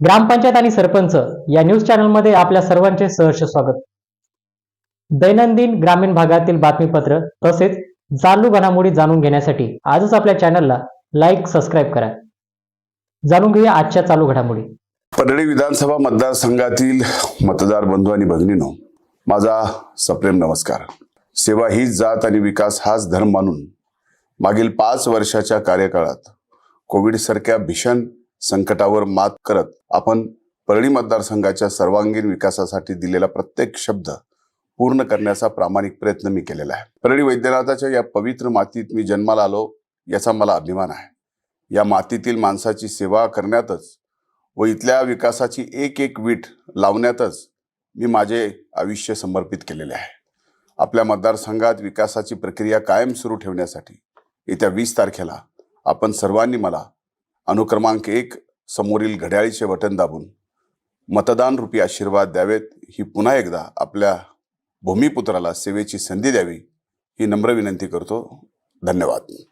ग्रामपंचायत आणि सरपंच या न्यूज चॅनलमध्ये आपल्या सर्वांचे सहर्ष स्वागत. दैनंदिन ग्रामीण भागातील बातमीपत्र तसेच चालू घडामोडी जाणून घेण्यासाठी आजच आपल्या चॅनलला लाईक सबस्क्राईब करा. जाणून घेऊया आजच्या चालू घडामोडी. परळी विधानसभा मतदारसंघातील मतदार बंधू आणि भगिनीनो माझा सप्रेम नमस्कार. सेवा हीच जात आणि विकास हाच धर्म मानून मागील पाच वर्षाच्या कार्यकाळात कोविड सारख्या भीषण संकटावर मात करत आपण परळी मतदारसंघाच्या सर्वांगीण विकासासाठी दिलेला प्रत्येक शब्द पूर्ण करण्याचा प्रामाणिक प्रयत्न मी केलेला आहे. परळी वैद्यनाथाच्या या पवित्र मातीत मी जन्माला आलो याचा मला अभिमान आहे. या मातीतील माणसाची सेवा करण्यातच व इथल्या विकासाची एक एक वीट लावण्यातच मी माझे आयुष्य समर्पित केलेले आहे. आपल्या मतदारसंघात विकासाची प्रक्रिया कायम सुरू ठेवण्यासाठी येत्या वीस तारखेला आपण सर्वांनी मला अनुक्रमांक एक समोरील घड्याळीचे बटन दाबून मतदान रूपी आशीर्वाद द्यावेत. ही पुन्हा एकदा आपल्या भूमिपुत्राला सेवेची संधी द्यावी ही नम्र विनंती करतो. धन्यवाद.